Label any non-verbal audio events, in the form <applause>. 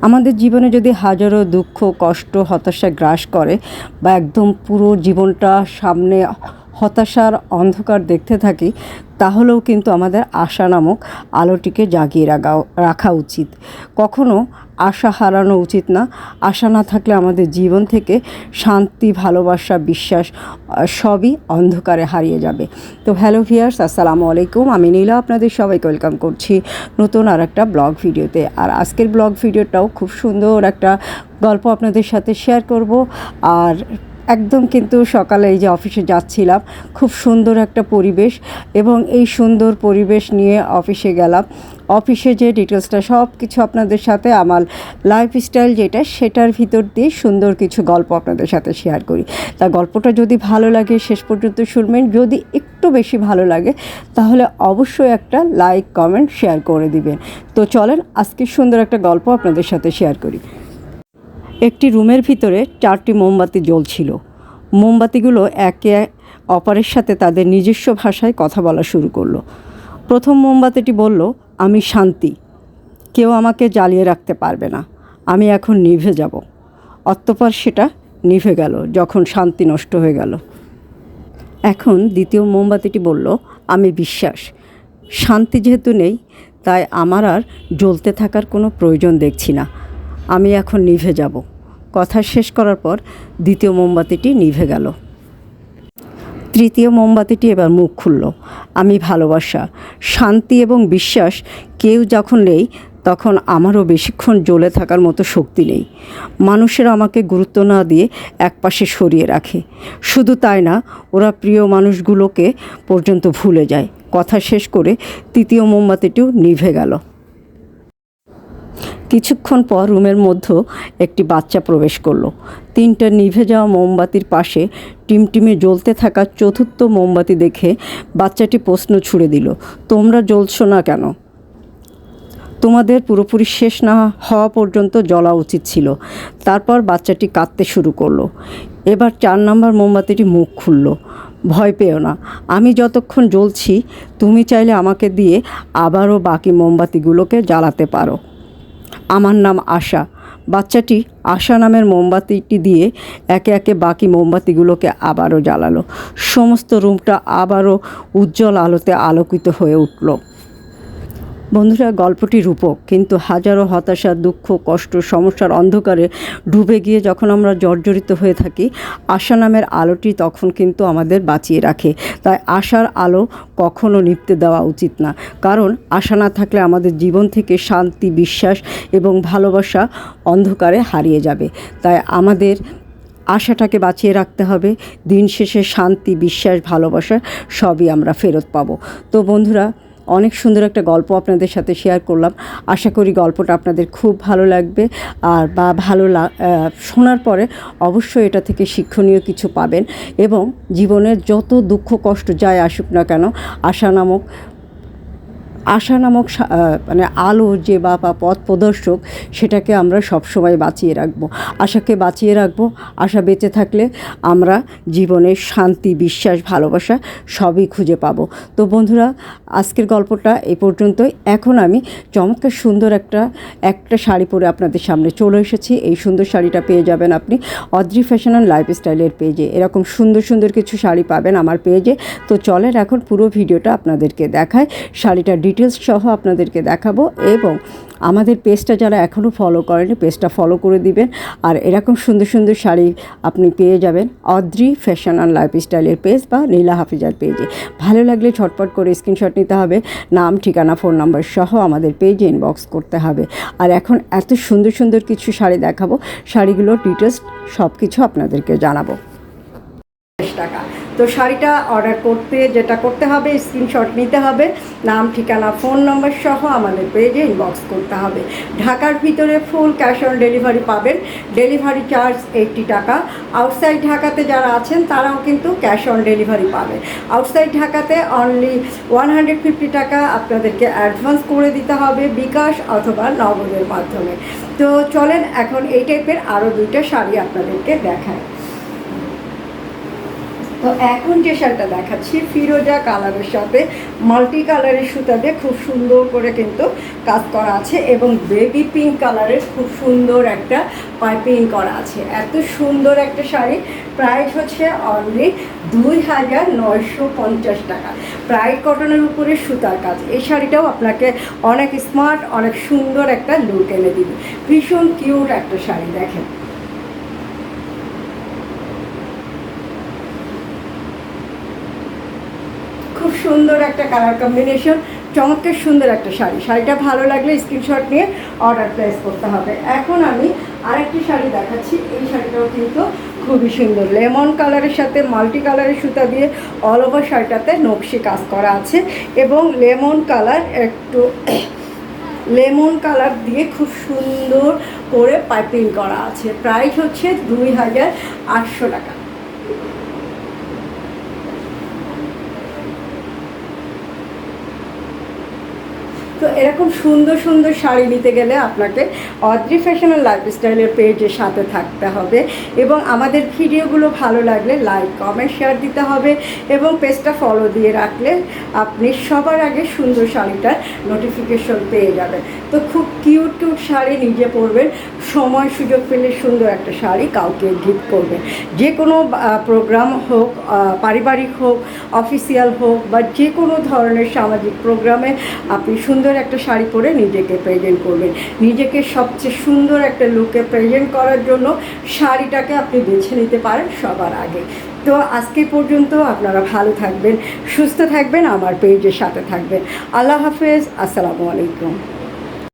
আমাদের জীবনে যদি হাজারো দুঃখ কষ্ট হতাশা গ্রাস করে বা একদম পুরো জীবনটা সামনে হতাশার অন্ধকার দেখতে থাকি, তাহলেও কিন্তু আমাদের আশা নামক আলোটিকে জাগিয়ে রাখা রাখা উচিত। কখনো আশা হারানো উচিত না। আশা না থাকলে আমাদের জীবন থেকে শান্তি, ভালোবাসা, বিশ্বাস সবই অন্ধকারে হারিয়ে যাবে। তো হ্যালো ভিয়ার্স আসসালামু আলাইকুম। আমি নীলা, আপনাদের সবাইকে ওয়েলকাম করছি নতুন আর একটা ব্লগ ভিডিওতে। আর আজকের ব্লগ ভিডিওটাও খুব সুন্দর একটা গল্প আপনাদের সাথে শেয়ার করব। আর একদম কিন্তু সকালে এই যে অফিসে যাচ্ছিলাম, খুব সুন্দর একটা পরিবেশ এবং এই সুন্দর পরিবেশ নিয়ে অফিসে গেলাম। অফিসে যে ডিটেলসটা সব কিছু আপনাদের সাথে, আমার লাইফস্টাইল যেটা, সেটার ভিতর দিয়ে সুন্দর কিছু গল্প আপনাদের সাথে শেয়ার করি। তা গল্পটা যদি ভালো লাগে, শেষ পর্যন্ত শুনবেন। যদি একটু বেশি ভালো লাগে, তাহলে অবশ্যই একটা লাইক কমেন্ট শেয়ার করে দিবেন। তো চলেন আজকে সুন্দর একটা গল্প আপনাদের সাথে শেয়ার করি। একটি রুমের ভিতরে চারটি মোমবাতি জ্বলছিল। মোমবাতিগুলো একে অপরের সাথে তাদের নিজস্ব ভাষায় কথা বলা শুরু করল। প্রথম মোমবাতিটি বলল, আমি শান্তি। কেউ আমাকে জ্বালিয়ে রাখতে পারবে না। আমি এখন নিভে যাব। অতঃপর সেটা নিভে গেল, যখন শান্তি নষ্ট হয়ে গেল। এখন দ্বিতীয় মোমবাতিটি বলল, আমি বিশ্বাস। শান্তি যেহেতু নেই, তাই আমার আর জ্বলতে থাকার কোনো প্রয়োজন দেখছি না। আমি এখন নিভে যাব। কথা শেষ করার পর দ্বিতীয় মোমবাতিটি নিভে গেল। তৃতীয় মোমবাতিটি এবার মুখ খুলল। আমি ভালোবাসা, শান্তি এবং বিশ্বাস কেউ যখন নেই, তখন আমারও বেশিক্ষণ জ্বলে থাকার মতো শক্তি নেই। মানুষের আমাকে গুরুত্ব না দিয়ে একপাশে সরিয়ে রাখে। শুধু তাই না, ওরা প্রিয় মানুষগুলোকে পর্যন্ত ভুলে যায়। কথা শেষ করে তৃতীয় মোমবাতিটিও নিভে গেল। কিছুক্ষণ পর রুমের মধ্যে একটি বাচ্চা প্রবেশ করল। তিনটা নিভে যাওয়া মোমবাতির পাশে টিমটিমে জ্বলতে থাকা চতুর্থ মোমবাতি দেখে বাচ্চাটি প্রশ্ন ছুড়ে দিল, তোমরা জ্বলছো না কেন? তোমাদের পুরোপুরি শেষ না হওয়া পর্যন্ত জ্বলা উচিত ছিল। তারপর বাচ্চাটি কাঁদতে শুরু করল। এবার চার নম্বর মোমবাতিটি মুখ খুলল। ভয় পেও না, আমি যতক্ষণ জ্বলছি, তুমি চাইলে আমাকে দিয়ে আবারও বাকি মোমবাতিগুলোকে জ্বালাতে পারো। আমার নাম আশা। বাচ্চাটি আশা নামের মোমবাতিটি দিয়ে একে একে বাকি মোমবাতিগুলোকে আবারও জ্বালালো। সমস্ত রুমটা আবারও উজ্জ্বল আলোতে আলোকিত হয়ে উঠল। বন্ধুরা, গল্পটি রূপক, কিন্তু হাজারো হতাশা, দুঃখ, কষ্ট, সমস্যার অন্ধকারে ডুবে গিয়ে যখন আমরা জর্জরিত হয়ে থাকি, আশা নামের আলোটি তখন কিন্তু আমাদের বাঁচিয়ে রাখে। তাই আশার আলো কখনো নিপতে দেওয়া উচিত না। কারণ আশা না থাকলে আমাদের জীবন থেকে শান্তি, বিশ্বাস এবং ভালোবাসা অন্ধকারে হারিয়ে যাবে। তাই আমাদের আশাটাকে বাঁচিয়ে রাখতে হবে। দিন শেষে শান্তি, বিশ্বাস, ভালোবাসা সবই আমরা ফেরত পাবো। তো বন্ধুরা অনেক সুন্দর একটা গল্প আপনাদের সাথে শেয়ার করলাম। আশা করি গল্পটা আপনাদের খুব ভালো লাগবে। আর বা ভালো শোনার পরে অবশ্যই এটা থেকে শিক্ষণীয় কিছু পাবেন। এবং জীবনের যত দুঃখ কষ্ট যায় আসুক না কেন, আশা নামক আশা নামক মানে আলো যে বা পথ প্রদর্শক, সেটাকে আমরা সবসময় বাঁচিয়ে রাখব। আশাকে বাঁচিয়ে রাখব। আশা বেঁচে থাকলে আমরা জীবনের শান্তি, বিশ্বাস, ভালোবাসা সবই খুঁজে পাবো। তো বন্ধুরা, আজকের গল্পটা এই পর্যন্তই। এখন আমি চমৎকার সুন্দর একটা একটা শাড়ি পরে আপনাদের সামনে চলে এসেছি। এই সুন্দর শাড়িটা পেয়ে যাবেন আপনি অদ্রি ফ্যাশন অ্যান্ড লাইফস্টাইলের পেজে। এরকম সুন্দর সুন্দর কিছু শাড়ি পাবেন আমার পেজে। তো চলেন এখন পুরো ভিডিওটা আপনাদেরকে দেখায়। শাড়িটার ডিটেলস সহ আপনাদেরকে দেখাবো এবং আমাদের পেজটা যারা এখনও ফলো করেনি পেজটা ফলো করে দিবেন। আর এরকম সুন্দর সুন্দর শাড়ি আপনি পেয়ে যাবেন অদ্রি ফ্যাশন অ্যান্ড লাইফস্টাইলের পেজ বা নীলা হাফিজার পেজে ভালো লাগলে ছটপট করে স্ক্রিনশট নিতে হবে, নাম, ঠিকানা ফোন নাম্বার সহ আমাদের পেজে ইনবক্স করতে হবে। আর এখন এত সুন্দর সুন্দর কিছু শাড়ি দেখাবো, শাড়িগুলোর ডিটেলস সব কিছু আপনাদেরকে জানাব। টাকা তো শাড়িটা অর্ডার করতে, যেটা করতে হবে স্ক্রিনশট নিতে হবে, নাম, ঠিকানা ফোন নম্বর সহ আমাদের পেজে ইনবক্স করতে হবে। ঢাকার ভিতরে ফুল ক্যাশ অন ডেলিভারি পাবেন। ডেলিভারি চার্জ এইটটি টাকা। আউটসাইড ঢাকাতে যারা আছেন, তারাও কিন্তু ক্যাশ অন ডেলিভারি পাবে। আউটসাইড ঢাকাতে অনলি ওয়ান হান্ড্রেড ফিফটি টাকা আপনাদেরকে অ্যাডভান্স করে দিতে হবে বিকাশ অথবা নগদের মাধ্যমে। তো চলেন, এখন এই টাইপের আরও দুইটা শাড়ি আপনাদেরকে দেখায় তো এখন যে শাড়িটা দেখাচ্ছি, ফিরোজা কালারের সাথে মাল্টি কালারের সুতা দিয়ে খুব সুন্দর করে কিন্তু কাজ করা আছে এবং বেবি পিঙ্ক কালারের খুব সুন্দর একটা পাইপিং করা আছে। এত সুন্দর একটা শাড়ি, প্রাইস হচ্ছে অনলি দুই হাজার নয়শো পঞ্চাশ টাকা। প্রাইড কটনের উপরে সুতার কাজ। এই শাড়িটাও আপনাকে অনেক স্মার্ট অনেক সুন্দর একটা লুক এনে দিবে। ভীষণ কিউট একটা শাড়ি, দেখেন খুব সুন্দর একটা কালার কম্বিনেশন চমৎকার সুন্দর একটা শাড়ি। শাড়িটা ভালো লাগলে স্ক্রিনশট নিয়ে অর্ডার প্লেস করতে হবে। এখন আমি আরেকটি শাড়ি দেখাচ্ছি। এই শাড়িটাও কিন্তু খুবই সুন্দর। লেমন কালারের সাথে মাল্টি কালারের সুতা দিয়ে অল ওভার শাড়িটাতে নকশি কাজ করা আছে এবং লেমন কালার একটু <coughs> লেমন কালার দিয়ে খুব সুন্দর করে পাইপিং করা আছে। প্রাইস হচ্ছে দুই হাজার আটশো টাকা। তো এরকম সুন্দর সুন্দর শাড়ি নিতে গেলে আপনাকে অদ্রি ফ্যাশনের লাইফস্টাইলের পেজের সাথে থাকতে হবে এবং আমাদের ভিডিওগুলো ভালো লাগলে লাইক কমেন্ট শেয়ার দিতে হবে এবং পেজটা ফলো দিয়ে রাখলে আপনি সবার আগে সুন্দর শাড়িটার নোটিফিকেশন পেয়ে যাবেন। তো খুব কিউট কিউট শাড়ি নিজে পরবেন, সময় সুযোগ পেলে সুন্দর একটা শাড়ি কাউকে গিফট করবেন। যে কোনো প্রোগ্রাম হোক পারিবারিক হোক অফিসিয়াল হোক বা যে কোনো ধরনের সামাজিক প্রোগ্রামে আপনি সুন্দর একটা শাড়ি পরে নিজেকে প্রেজেন্ট করবেন। নিজেকে সবচেয়ে সুন্দর একটা লুকে প্রেজেন্ট করার জন্য শাড়িটাকে আপনি বেছে নিতে পারেন সবার আগে। তো আজকে পর্যন্ত আপনারা ভালো থাকবেন, সুস্থ থাকবেন, আমার পেজের সাথে থাকবেন। আল্লাহ হাফেজ, আসসালামু আলাইকুম।